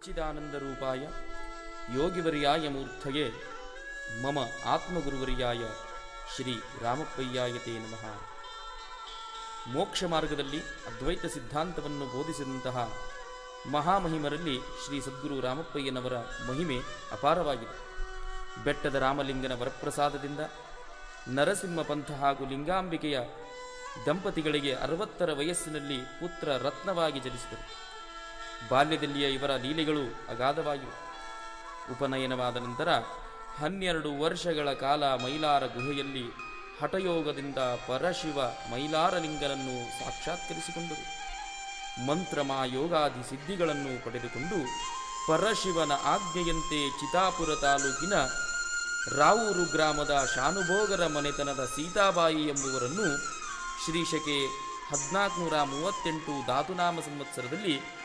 ಸಚ್ಚಿದಾನಂದರೂಪಾಯ, ಯೋಗಿವರ್ಯಾಯ ಮೂರ್ತಗೆ ಮಮ ಆತ್ಮಗುರುವರ್ಯಾಯ ಶ್ರೀ ರಾಮಪ್ಪಯ್ಯಾಯತೆ ನಮಃ. ಮೋಕ್ಷ ಮಾರ್ಗದಲ್ಲಿ ಅದ್ವೈತ ಸಿದ್ಧಾಂತವನ್ನು ಬೋಧಿಸಿದಂತಹ ಮಹಾಮಹಿಮರಲ್ಲಿ ಶ್ರೀ ಸದ್ಗುರು ರಾಮಪ್ಪಯ್ಯನವರ ಮಹಿಮೆ ಅಪಾರವಾಗಿದೆ. ಬೆಟ್ಟದ ರಾಮಲಿಂಗನ ವರಪ್ರಸಾದದಿಂದ ನರಸಿಂಹ ಪಂಥ ಹಾಗೂ ಲಿಂಗಾಂಬಿಕೆಯ ದಂಪತಿಗಳಿಗೆ ಅರವತ್ತರ ವಯಸ್ಸಿನಲ್ಲಿ ಪುತ್ರ ರತ್ನವಾಗಿ ಜನಿಸಿದರು. ಬಾಲ್ಯದಲ್ಲಿಯ ಇವರ ಲೀಲೆಗಳು ಅಗಾಧವಾಗಿವೆ. ಉಪನಯನವಾದ ನಂತರ ಹನ್ನೆರಡು ವರ್ಷಗಳ ಕಾಲ ಮೈಲಾರ ಗುಹೆಯಲ್ಲಿ ಹಠಯೋಗದಿಂದ ಪರಶಿವ ಮೈಲಾರಲಿಂಗನನ್ನು ಸಾಕ್ಷಾತ್ಕರಿಸಿಕೊಂಡರು. ಮಂತ್ರಮಾಯೋಗಾದಿ ಸಿದ್ಧಿಗಳನ್ನು ಪಡೆದುಕೊಂಡು ಪರಶಿವನ ಆಜ್ಞೆಯಂತೆ ಚಿತಾಪುರ ತಾಲೂಕಿನ ರಾವೂರು ಗ್ರಾಮದ ಶಾನುಭೋಗರ ಮನೆತನದ ಸೀತಾಬಾಯಿ ಎಂಬುವರನ್ನು ಶ್ರೀಶಕೆ ಹದಿನಾಲ್ಕುನೂರ ಮೂವತ್ತೆಂಟು ಧಾತುನಾಮ ಸಂವತ್ಸರದಲ್ಲಿ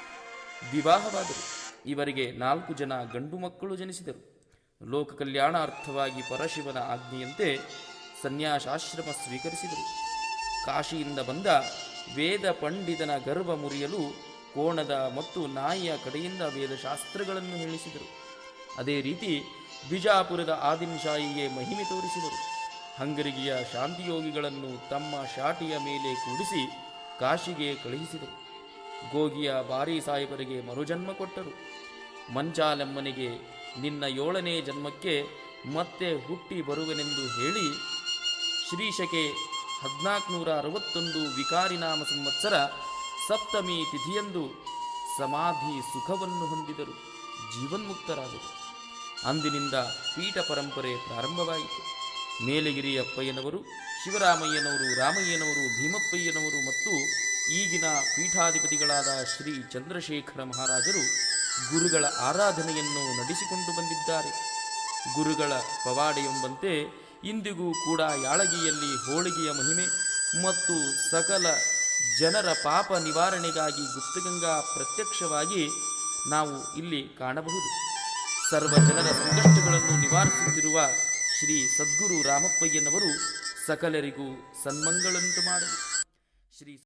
ವಿವಾಹವಾದರು. ಇವರಿಗೆ ನಾಲ್ಕು ಜನ ಗಂಡು ಮಕ್ಕಳು ಜನಿಸಿದರು. ಲೋಕ ಕಲ್ಯಾಣಾರ್ಥವಾಗಿ ಪರಶಿವನ ಆಜ್ಞೆಯಂತೆ ಸನ್ಯಾಸಾಶ್ರಮ ಸ್ವೀಕರಿಸಿದರು. ಕಾಶಿಯಿಂದ ಬಂದ ವೇದ ಪಂಡಿತನ ಗರ್ಭ ಮುರಿಯಲು ಕೋಣದ ಮತ್ತು ನಾಯಿಯ ಕಡೆಯಿಂದ ವೇದಶಾಸ್ತ್ರಗಳನ್ನು ಹೇಳಿಸಿದರು. ಅದೇ ರೀತಿ ಬಿಜಾಪುರದ ಆದಿಮಶಾಹಿಗೆ ಮಹಿಮೆ ತೋರಿಸಿದರು. ಹಂಗರಿಗೆಯ ಶಾಂತಿಯೋಗಿಗಳನ್ನು ತಮ್ಮ ಶಾಟಿಯ ಮೇಲೆ ಕೂಡಿಸಿ ಕಾಶಿಗೆ ಕಳುಹಿಸಿದರು. ಗೋಗಿಯ ಬಾರಿ ಸಾಹೇಬರಿಗೆ ಮರುಜನ್ಮ ಕೊಟ್ಟರು. ಮಂಚಾಲೆಮ್ಮನಿಗೆ ನಿನ್ನ ಏಳನೇ ಜನ್ಮಕ್ಕೆ ಮತ್ತೆ ಹುಟ್ಟಿ ಬರುವೆನೆಂದು ಹೇಳಿ ಶ್ರೀಶಕೆ ಹದಿನಾಲ್ಕುನೂರ ಅರವತ್ತೊಂದು ವಿಕಾರಿನಾಮ ಸಂವತ್ಸರ ಸಪ್ತಮಿ ತಿಥಿಯಂದು ಸಮಾಧಿ ಸುಖವನ್ನು ಹೊಂದಿದರು. ಜೀವನ್ಮುಕ್ತರಾದರು. ಅಂದಿನಿಂದ ಪೀಠ ಪರಂಪರೆ ಪ್ರಾರಂಭವಾಯಿತು. ಮೇಲಗಿರಿ ಅಪ್ಪಯ್ಯನವರು ಶಿವರಾಮಯ್ಯನವರು, ರಾಮಯ್ಯನವರು, ಭೀಮಪ್ಪಯ್ಯನವರು ಮತ್ತು ಈಗಿನ ಪೀಠಾಧಿಪತಿಗಳಾದ ಶ್ರೀ ಚಂದ್ರಶೇಖರ ಮಹಾರಾಜರು ಗುರುಗಳ ಆರಾಧನೆಯನ್ನು ನಡೆಸಿಕೊಂಡು ಬಂದಿದ್ದಾರೆ. ಗುರುಗಳ ಪವಾಡ ಎಂಬಂತೆ ಇಂದಿಗೂ ಕೂಡ ಯಾಳಗಿಯಲ್ಲಿ ಹೋಳಿಗೆಯ ಮಹಿಮೆ ಮತ್ತು ಸಕಲ ಜನರ ಪಾಪ ನಿವಾರಣೆಗಾಗಿ ಗುಪ್ತಗಂಗಾ ಪ್ರತ್ಯಕ್ಷವಾಗಿ ನಾವು ಇಲ್ಲಿ ಕಾಣಬಹುದು. ಸರ್ವ ಜನರ ಸಂಕಷ್ಟಗಳನ್ನು ನಿವಾರಿಸುತ್ತಿರುವ ಶ್ರೀ ಸದ್ಗುರು ರಾಮಪ್ಪಯ್ಯನವರು ಸಕಲರಿಗೂ ಸನ್ಮಂಗಳಂತು ಮಾಡಲಿ ಶ್ರೀ